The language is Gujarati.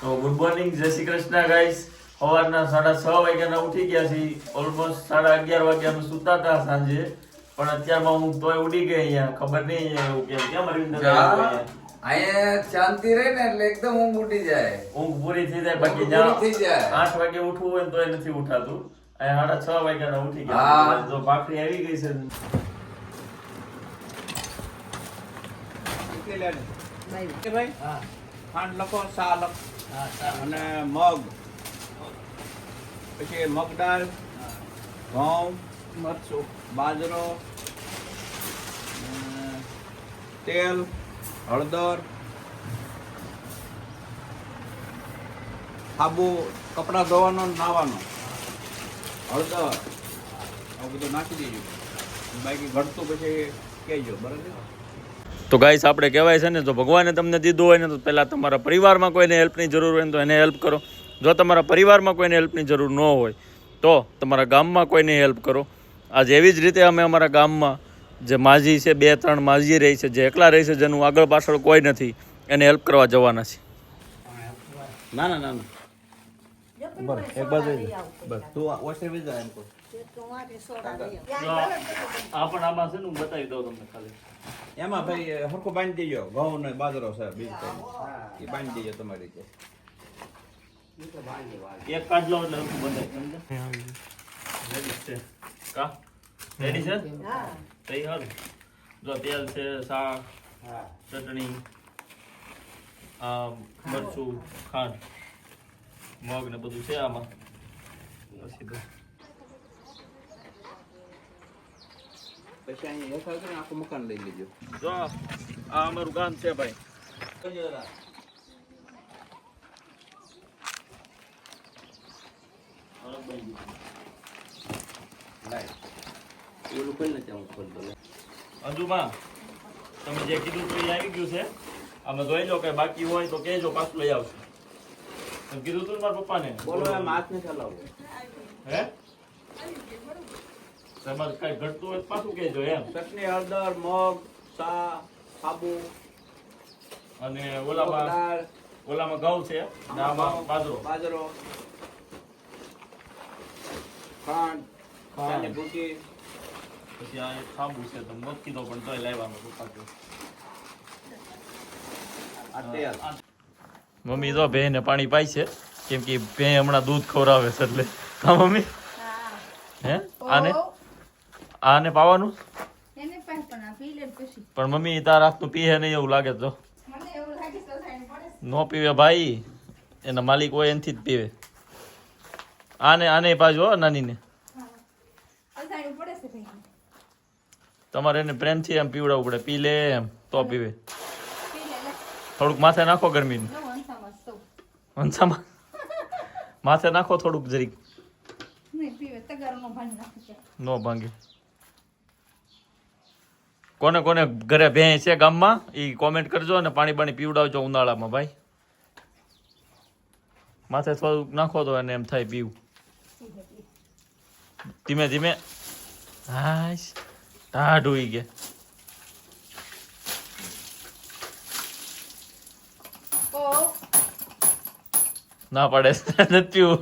તો ગુડ મોર્નિંગ જય શ્રી કૃષ્ણ ગાઈસ સવારના સાડા છ વાગ્યાના ઉઠી ગયા છીએ. ઓલમોસ્ટ સાડા અગિયાર વાગ્યાનું સુતા હતા સાંજે. પણ અત્યારમાં હું તોય ઉડી ગઈ અહીંયા. ખબર નહીં અહીંયા એવું કેમ. કેમ અરવિંદ અહીંયા? શાંતિ રહે ને એટલે એકદમ ઊંઘ ઉઠી જાય. ઊંઘ પૂરી થઈ જાય. બાકી. આઠ વાગે ઉઠવું હોય ને તોય નથી ઉઠાતું. અહીંયા સાડા છ વાગ્યાના ઉઠી ગયા. તો ભાખરી આવી ગઈ છે. લેવાની? ખાંડ લખો સા લખો. અને મગ. પછી મગ દાળ ઘઉં મરચું. બાજરો તેલ હળદર સાબુ કપડાં ધોવાનો નાવાનો. હળદર. આવું બધું નાખી દેજો. બાકી ઘટતું પછી કહેજો બરાબર? તો ગાઈસ આપણે કહેવાય છે ને જો ભગવાને તમને દીધું હોય ને તો પહેલાં તમારા પરિવારમાં કોઈને હેલ્પની જરૂર હોય ને તો એને હેલ્પ કરો. જો તમારા પરિવારમાં કોઈને હેલ્પની જરૂર ન હોય તો તમારા ગામમાં કોઈને હેલ્પ કરો. આજ એવી જ રીતે અમે અમારા ગામમાં જે માજી છે બે ત્રણ માજી રહી છે જે એકલા રહી છે જેનું આગળ પાછળ કોઈ નથી એને હેલ્પ કરવા જવાના છે ના ના ના. બસ એક બાજુ બસ તું ઓછે બી જા એમ કો આ પણ આમાં છે ને હું બતાવી દઉં તમને ખાલી. એમાં ભાઈ હરખું બાંધી દેજો ઘઉં ને બાજરો છે બીજું એ બાંધી દેજો તમારી રીતે. એક કાર્ડ લો એટલે રેડી છે? કા? રેડી છે? હાલ જો તેલ છે શાક ચટણી આ મરચું ખાંડ. મગ ને બધું છે આમાં. તો પછી અહીંયા હેઠળ કરીને આખું મકાન લઈ લેજો. જો આ અમારું ગામ છે ભાઈ. અંજુમાં તમે જે કીધું એ આવી ગયું છે. અમે જોઈ લો કે બાકી હોય તો કહેજો પાછું લઈ આવશું. કીધું તું ને મારા પપ્પાને? બોલો એમ હાથ નથી હલાવવો હે? તમારે કઈ ઘટતું હોય પાછું કહેજો એમ. ચટણી હળદર મગ સા સાબુ અને ઓલામાં ઓલામાં ઘઉં છે અને આમાં બાજરો. બાજરો. ખાંડ ખાંડ. ભૂકી પછી આ ખાંબુ છે તો મત કીધો પણ તોય લાવવાનો પપ્પા કે આ તેલ. મમ્મી તો ભે ને પાણી પાય છે. કેમ કે ભે હમણાં દૂધ ખવડાવે છે એટલે. હા મમ્મી? હે. આને? આને પાવાનું? પણ પછી. મમ્મી તાર હાથનું પીએ નહીં એવું લાગે તો. નો પીવે ભાઈ. એના માલિક હોય એનથી જ પીવે. આને આને પાજો હો નાનીને. તમારે એને પ્રેમથી એમ પીવડાવવું પડે. પી લે એમ તો પીવે. થોડુંક માથે નાખો ગરમીનું. હંસામાં માથે નાખો થોડુંક જરીક. નો ભાંગે કોને કોને ઘરે ભેં છે ગામમાં એ કોમેન્ટ કરજો અને પાણી પાણી પીવડાવજો ઉનાળામાં ભાઈ. માથે થોડુંક નાખો તો એને એમ થાય પીવું. ધીમે ધીમે. હા હોઈ ગયા. ઓ ના પાડે નથી પીવું